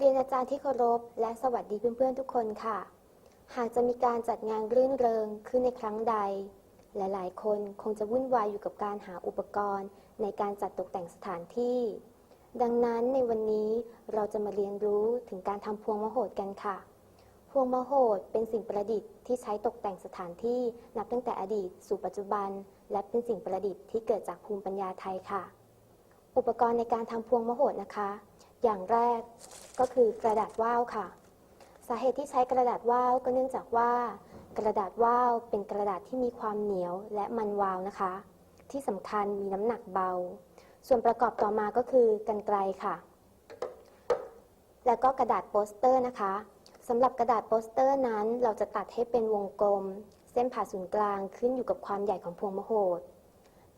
เรียนอาจารย์ที่เคารพและสวัสดีเพื่อนๆทุกคนค่ะ หากจะมีการจัดงานรื่นเริงขึ้นในครั้งใด หลายๆ คนคงจะวุ่นวายอยู่กับการหาอุปกรณ์ในการจัดตกแต่งสถานที่ ดังนั้นในวันนี้เราจะมาเรียนรู้ถึงการทำพวงมโหดกันค่ะ พวงมโหดเป็นสิ่งประดิษฐ์ที่ใช้ตกแต่งสถานที่นับตั้งแต่อดีตสู่ปัจจุบัน และเป็นสิ่งประดิษฐ์ที่เกิดจากภูมิปัญญาไทยค่ะ อุปกรณ์ในการทำพวงมโหดนะคะ อย่างแรกก็คือกระดาษว่าวค่ะ สาเหตุที่ใช้กระดาษว่าวก็เนื่องจากว่า กระดาษว่าวเป็นกระดาษที่มีความเหนียวและมันวาวนะคะ ที่สำคัญมีน้ำหนักเบา ส่วนประกอบต่อมาก็คือกันไกลค่ะ แล้วก็กระดาษโปสเตอร์นะคะสำหรับกระดาษโปสเตอร์นั้น เราจะตัดให้เป็นวงกลม เส้นผ่าศูนย์กลางขึ้นอยู่กับความใหญ่ของพวงมโหด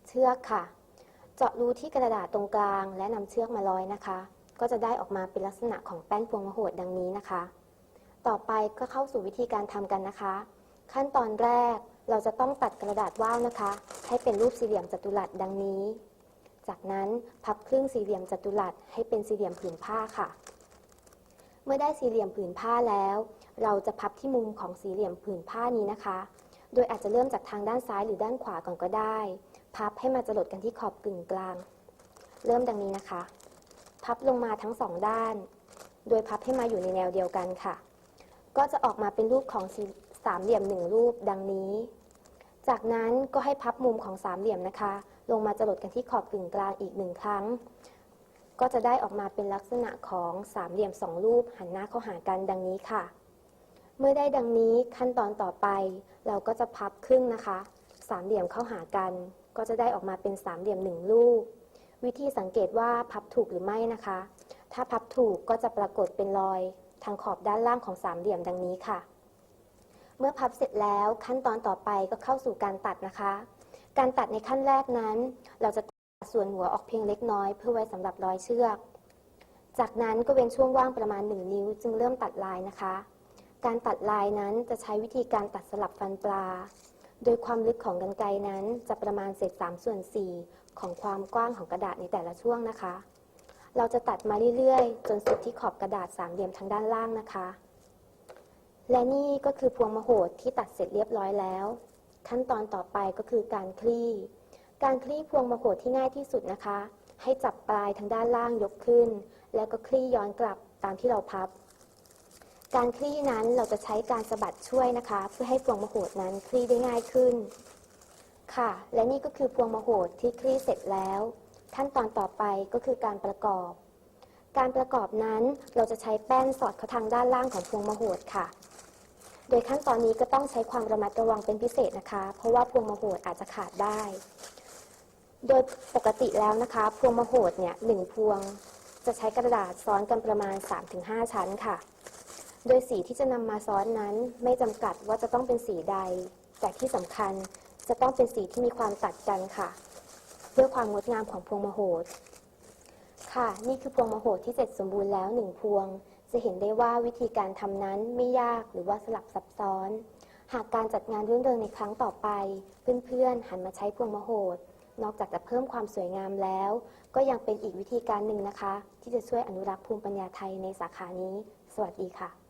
เชือกค่ะ เจาะรูที่กระดาษตรงกลางและนำเชือกมาร้อยนะคะ ก็จะได้ออกมาเป็นลักษณะของแป้นพวงมโหดดังนี้นะคะ ต่อไปก็เข้าสู่วิธีการทำกันนะคะ ขั้นตอนแรกเราจะต้องตัดกระดาษว่าวนะคะ ให้เป็นรูปสี่เหลี่ยมจัตุรัสดังนี้ จากนั้นพับครึ่งสี่เหลี่ยมจัตุรัสให้เป็นสี่เหลี่ยมผืนผ้าค่ะ เมื่อได้สี่เหลี่ยมผืนผ้าแล้ว เราจะพับที่มุมของสี่เหลี่ยมผืนผ้านี้นะคะ โดยอาจจะเริ่มจากทางด้านซ้ายหรือด้านขวาก่อนก็ได้ พับให้มาจรดกันที่ขอบกึ่งกลาง เริ่มดังนี้นะคะ พับลงมาทั้งสองด้าน โดยพับให้มาอยู่ในแนวเดียวกันค่ะ ก็จะออกมาเป็นรูปของสามเหลี่ยมหนึ่งรูปดังนี้ จากนั้นก็ให้พับมุมของสามเหลี่ยมนะคะ ลงมาจรดกันที่ขอบกึ่งกลางอีกหนึ่งครั้ง ก็จะได้ออกมาเป็นลักษณะของสามเหลี่ยมสองรูปหันหน้าเข้าหากันดังนี้ค่ะ เมื่อได้ดังนี้ขั้นตอนต่อไป เราก็จะพับครึ่งนะคะ สามเหลี่ยมเข้าหากัน ก็จะได้ออกมาเป็นสามเหลี่ยมหนึ่งรูป วิธีสังเกตว่าพับถูกหรือไม่นะคะ ถ้าพับถูกก็จะปรากฏเป็นรอย ทางขอบด้านล่างของสามเหลี่ยมดังนี้ค่ะ เมื่อพับเสร็จแล้วขั้นตอนต่อไปก็เข้าสู่การตัดนะคะ การตัดในขั้นแรกนั้น เราจะตัดส่วนหัวออกเพียงเล็กน้อยเพื่อไว้สำหรับร้อยเชือก จากนั้นก็เว้นช่วงว่างประมาณ 1 นิ้ว จึงเริ่มตัดลายนะคะ การตัดลายนั้นจะใช้วิธีการตัดสลับฟันปลา โดยความลึกของกรรไกรนั้นจะประมาณเศษ3ส่วน 4 ของความกว้างของกระดาษในแต่ละช่วงนะคะ เราจะตัดมาเรื่อยๆ จนสุดที่ขอบกระดาษสามเหลี่ยมทางด้านล่างนะคะ และนี่ก็คือพวงมโหดที่ตัดเสร็จเรียบร้อยแล้ว ขั้นตอนต่อไปก็คือการคลี่ การคลี่พวงมโหดที่ง่ายที่สุดนะคะ ให้จับปลายทางด้านล่างยกขึ้น แล้วก็คลี่ย้อนกลับตามที่เราพับ การคลี่นั้นเราจะใช้การสะบัดช่วยนะคะ เพื่อให้พวงมโหดนั้นคลี่ได้ง่ายขึ้น ค่ะ และนี่ก็คือพวงมโหดที่คลี่เสร็จแล้ว ขั้นตอนต่อไปก็คือการประกอบ การประกอบนั้นเราจะใช้แป้นสอดเข้าทางด้านล่างของพวงมโหดค่ะ โดยขั้นตอนนี้ก็ต้องใช้ความระมัดระวังเป็นพิเศษนะคะ เพราะว่าพวงมโหดอาจจะขาดได้ โดยปกติแล้วนะคะ พวงมโหดเนี่ยหนึ่งพวง จะใช้กระดาษซ้อนกันประมาณ 3-5 ชั้นค่ะ โดยสีที่จะนำมาซ้อนนั้นไม่จำกัดว่าจะต้องเป็นสีใด แต่ที่สำคัญจะต้องเป็นสีที่มีความตัดกันค่ะ เพื่อความงดงามของพวงมโหดค่ะ นี่คือพวงมโหดที่เสร็จสมบูรณ์แล้วหนึ่งพวง จะเห็นได้ว่าวิธีการทำนั้นไม่ยากหรือว่าสลับซับซ้อน หากการจัดงานรื่นเริงในครั้งต่อไป เพื่อนๆหันมาใช้พวงมโหดนอกจากจะเพิ่มความสวยงามแล้ว ก็ยังเป็นอีกวิธีการหนึ่งนะคะ ที่จะช่วยอนุรักษ์ภูมิปัญญาไทยในสาขานี้ สวัสดีค่ะ